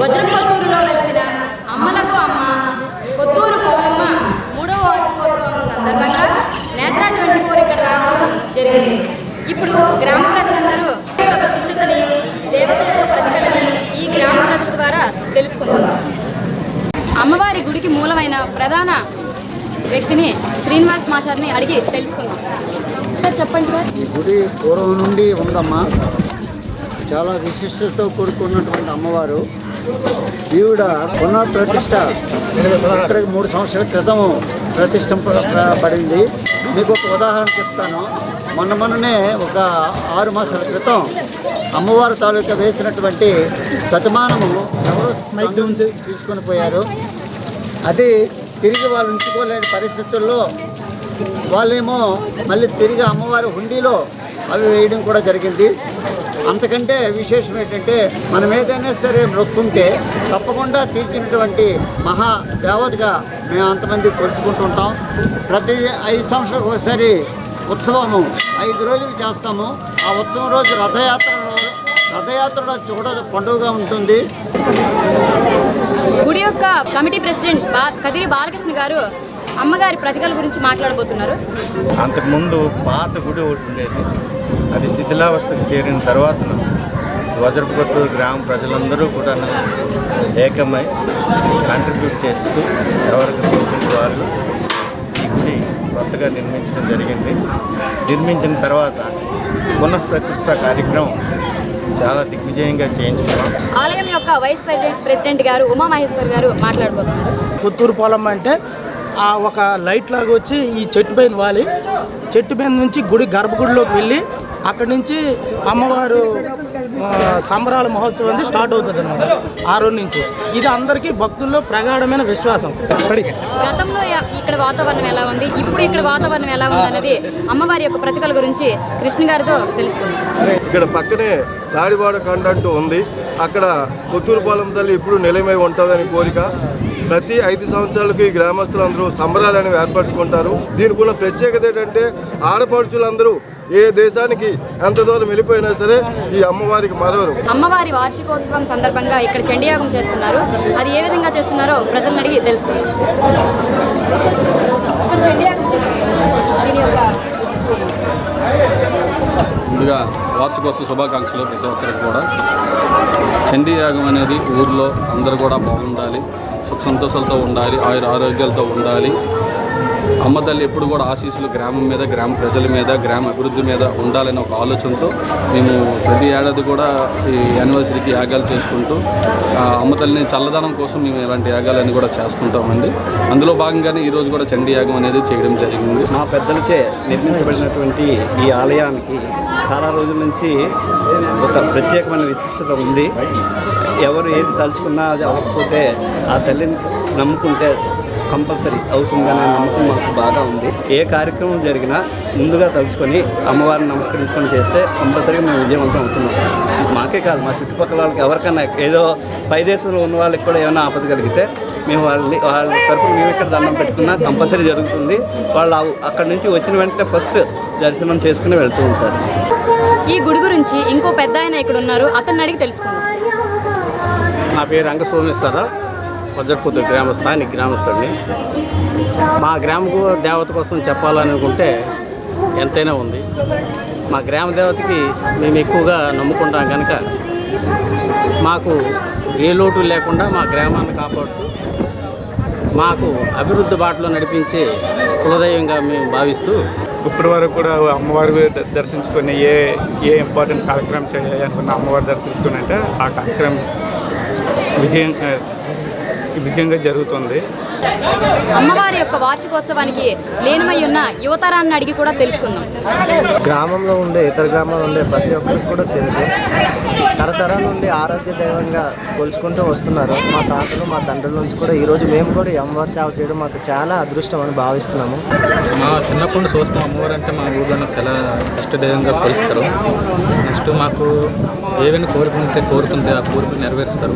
వజ్రకొత్తూరులో వెలిసిన అమ్మలకు అమ్మ కొత్తూరు పౌలమ్మ మూడవ వార్షికోత్సవం సందర్భంగా నేత్ర ట్వంటీ ఫోర్ ఇక్కడ రావడం జరిగింది. ఇప్పుడు గ్రామ ప్రజలందరూ విశిష్టతని దేవత యొక్క ప్రతికలని ఈ గ్రామ ప్రజల ద్వారా తెలుసుకుందాం. అమ్మవారి గుడికి మూలమైన ప్రధాన వ్యక్తిని శ్రీనివాస్ మాస్టర్ని అడిగి తెలుసుకుందాం. సార్ చెప్పండి సార్. ఈ గుడి పూర్వం నుండి ఉందమ్మా. చాలా విశిష్టతతో కూడుకున్నటువంటి అమ్మవారు. ఈవిడ పునః ప్రతిష్ట ఇక్కడికి మూడు సంవత్సరాల క్రితం ప్రతిష్ఠింపబడింది. మీకు ఒక ఉదాహరణ చెప్తాను. మొన్న మొన్ననే ఒక ఆరు మాసాల క్రితం అమ్మవారి తాలూకా వేసినటువంటి శతమానము ఎవరో తీసుకొని పోయారు. అది తిరిగి వాళ్ళు ఉంచుకోలేని పరిస్థితుల్లో వాళ్ళేమో మళ్ళీ తిరిగి అమ్మవారి హుండీలో అవి వేయడం కూడా జరిగింది. అంతకంటే విశేషం ఏంటంటే మనం ఏదైనా సరే మొక్కుంటే తప్పకుండా తీర్చినటువంటి మహా దేవతగా మేము అంతమంది కొలుచుకుంటుంటాం ప్రతి ఐదు సంవత్సరాలకు ఒకసారి ఉత్సవము ఐదు రోజులు చేస్తాము. ఆ ఉత్సవం రోజు రథయాత్రలో రథయాత్రలో చూడ పండుగగా ఉంటుంది. గుడి యొక్క కమిటీ ప్రెసిడెంట్ బా కదిరి బాలకృష్ణ గారు అమ్మగారి ప్రతికల గురించి మాట్లాడబోతున్నారు. అంతకుముందు పాత గుడి ఒకటి ఉండేది. అది శిథిలావస్థకు చేరిన తర్వాత వజ్రపుత్తూరు గ్రామ ప్రజలందరూ కూడా ఏకమై కాంట్రిబ్యూట్ చేస్తూ ఎవరికి తోచిన వారు ఈ గుడి కొత్తగా నిర్మించడం జరిగింది. నిర్మించిన తర్వాత పునఃప్రతిష్ఠ కార్యక్రమం చాలా దిగ్విజయంగా చేయించుకున్నాం. ఆలయం యొక్క వైస్ ప్రెసిడెంట్ ప్రెసిడెంట్ గారు ఉమామహేశ్వర్ గారు మాట్లాడబోతున్నారు. పుత్తూరు పొలం అంటే ఆ ఒక లైట్ లాగా వచ్చి ఈ చెట్టు పైన వాలి. చెట్టు పైన నుంచి గుడి గర్భగుడిలోకి వెళ్ళి అక్కడి నుంచి అమ్మవారు సంబరాల మహోత్సవం అనేది స్టార్ట్ అవుతుంది అనమాట ఆ రోజు నుంచి. ఇది అందరికీ భక్తుల్లో ప్రగాఢమైన విశ్వాసం. గతంలో ఇక్కడ వాతావరణం ఎలా ఉంది? ఇప్పుడు ఇక్కడ వాతావరణం ఎలా ఉంది అనేది అమ్మవారి యొక్క ప్రతికల గురించి కృష్ణ గారితో తెలుసుకుందాం. ఇక్కడ పక్కనే తాడివాడ కండంటూ ఉంది. అక్కడ పుత్తూరు పొలం తల్లి ఇప్పుడు నిలయమై ఉంటుందని కోరిక. ప్రతి ఐదు సంవత్సరాలకు ఈ గ్రామస్తులందరూ సంబరాలు అనేవి ఏర్పరచుకుంటారు. దీనికి ఉన్న ప్రత్యేకత ఏంటంటే ఆడపడుచులందరూ ఏ దేశానికి ఎంత దూరం వెళ్ళిపోయినా సరే ఈ అమ్మవారికి మరవరు. అమ్మవారి వార్షికోత్సవం సందర్భంగా ఇక్కడ చండీయాగం చేస్తున్నారు. అది ఏ విధంగా చేస్తున్నారో ప్రజలను అడిగి తెలుసుకున్నారు ఇక్కడ చండీయాగం చేస్తున్నారు సార్. దీని యొక్క ముందుగా వార్షికోత్సవ శుభాకాంక్షలు ప్రతి ఒక్కరికి కూడా. చండీ యాగం అనేది ఊర్లో అందరూ కూడా బాగుండాలి. సుఖ సంతోషాలతో ఉండాలి. ఆయుర ఆరోగ్యాలతో ఉండాలి. అమ్మ తల్లి ఎప్పుడు కూడా ఆశీస్సులు గ్రామం మీద గ్రామ ప్రజల మీద గ్రామ అభివృద్ధి మీద ఉండాలనే ఒక ఆలోచనతో మేము ప్రతి ఏడాది కూడా ఈ యానివర్సరీకి యాగాలు చేసుకుంటూ ఆ అమ్మ తల్లిని చల్లదనం కోసం మేము ఇలాంటి యాగాలన్నీ కూడా చేస్తుంటామండి. అందులో భాగంగానే ఈరోజు కూడా చండీ యాగం అనేది చేయడం జరిగింది. మా పెద్దలచే నిర్మించబడినటువంటి ఈ ఆలయానికి చాలా రోజుల నుంచి ఒక ప్రత్యేకమైన విశిష్టత ఉంది. ఎవరు ఏది తలుచుకున్నా అది అవ్వకపోతే ఆ తల్లిని నమ్ముకుంటే కంపల్సరీ అవుతుందనే నమ్మకం మాకు బాగా ఉంది. ఏ కార్యక్రమం జరిగినా ముందుగా తలుచుకొని అమ్మవారిని నమస్కరించుకొని చేస్తే కంపల్సరీగా మేము విజయవంతం అవుతున్నాం. మాకే కాదు మా చుట్టుపక్కల వాళ్ళకి ఎవరికైనా ఏదో పై దేశంలో ఉన్న వాళ్ళకి కూడా ఏమైనా ఆపద కలిగితే మేము వాళ్ళని వాళ్ళ తరఫున మేము ఇక్కడ దండం పెట్టుకున్నా కంపల్సరీ జరుగుతుంది. వాళ్ళు అక్కడి నుంచి వచ్చిన వెంటనే ఫస్ట్ దర్శనం చేసుకుని వెళ్తూ ఉంటారు. ఈ గుడి గురించి ఇంకో పెద్ద ఆయన ఇక్కడ ఉన్నారు అతన్ని అడిగి తెలుసుకుందాం. నా పేరు రంగ సోమేశ్వరరావు వజ్రపుత్తూరు గ్రామ స్థానిక గ్రామస్తుడిని మా గ్రామకు దేవత కోసం చెప్పాలనుకుంటే ఎంతైనా ఉంది. మా గ్రామ దేవతకి మేము ఎక్కువగా నమ్ముకుంటాం కనుక మాకు ఏ లోటు లేకుండా మా గ్రామాన్ని కాపాడుతూ మాకు అభివృద్ధి బాటలో నడిపించే కులదైవంగా మేము భావిస్తూ ఇప్పటి వరకు కూడా అమ్మవారి దర్శించుకుని దర్శించుకొని ఏ ఏ ఇంపార్టెంట్ కార్యక్రమం చేయాలి అనుకున్న అమ్మవారు దర్శించుకుని అంటే ఆ కార్యక్రమం విజయం విజయంగా జరుగుతుంది. అమ్మవారి యొక్క వార్షికోత్సవానికి లీనమై ఉన్న యువతరాన్ని అడిగి కూడా తెలుసుకుందాం. గ్రామంలో ఉండే ఇతర గ్రామాల్లో ఉండే ప్రతి ఒక్కరికి కూడా తెలుసు. తరతరాల నుండి ఆరాధ్య దైవంగా కొలుచుకుంటూ వస్తున్నారు. మా తాతలు మా తండ్రుల నుంచి కూడా ఈరోజు మేము కూడా ఈ అమ్మవారి సేవ చేయడం మాకు చాలా అదృష్టం అని భావిస్తున్నాము. మా చిన్నప్పటి నుంచి చూస్తాం అమ్మవారు అంటే మా ఊళ్ళో చాలా ఇష్టదైవంగా కొలుస్తారు. నెక్స్ట్ మాకు ఏవైనా కోరుకుంటే కోరుకుంటే ఆ కోరికలు నెరవేరుస్తారు.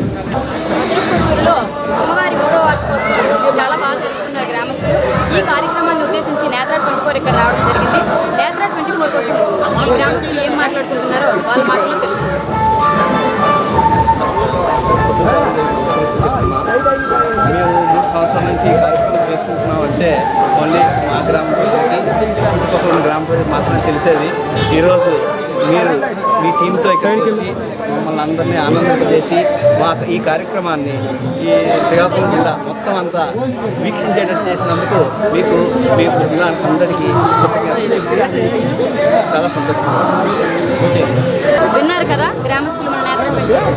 వార్షికోత్సవం చాలా బాగా జరుపుకున్నారు గ్రామస్తులు. ఈ కార్యక్రమాన్ని ఉద్దేశించి నేత్రా ట్వంటీ ఫోర్ ఇక్కడ రావడం జరిగింది. నేత్రా ట్వంటీ ఫోర్ కోసం ఈ గ్రామస్తులు ఏం మాట్లాడుకుంటున్నారో వాళ్ళ మాటల్లో తెలుసుకుంటాం మేము మూడు సంవత్సరాల నుంచి ఈ కార్యక్రమం చేసుకుంటున్నాం అంటే ఓన్లీ మా గ్రామ ప్రజలకి ఇంకొక గ్రామ ప్రజలకు మాత్రమే తెలిసేది. ఈరోజు మీరు మీ టీంతో ఇక్కడికి వచ్చి మమ్మల్ని అందరినీ ఆనందింపజేసి మా ఈ కార్యక్రమాన్ని ఈ శ్రీకాకుళం జిల్లా మొత్తం అంతా వీక్షించేటట్టు చేసినందుకు మీకు మీ బృందానికి అందరికీ చాలా సంతోషంగా విన్నారు కదా గ్రామస్తులు మన నేత్ర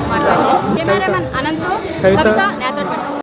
మాట్లాడారు కెమెరామెన్ అనంతో కవిత నేత్ర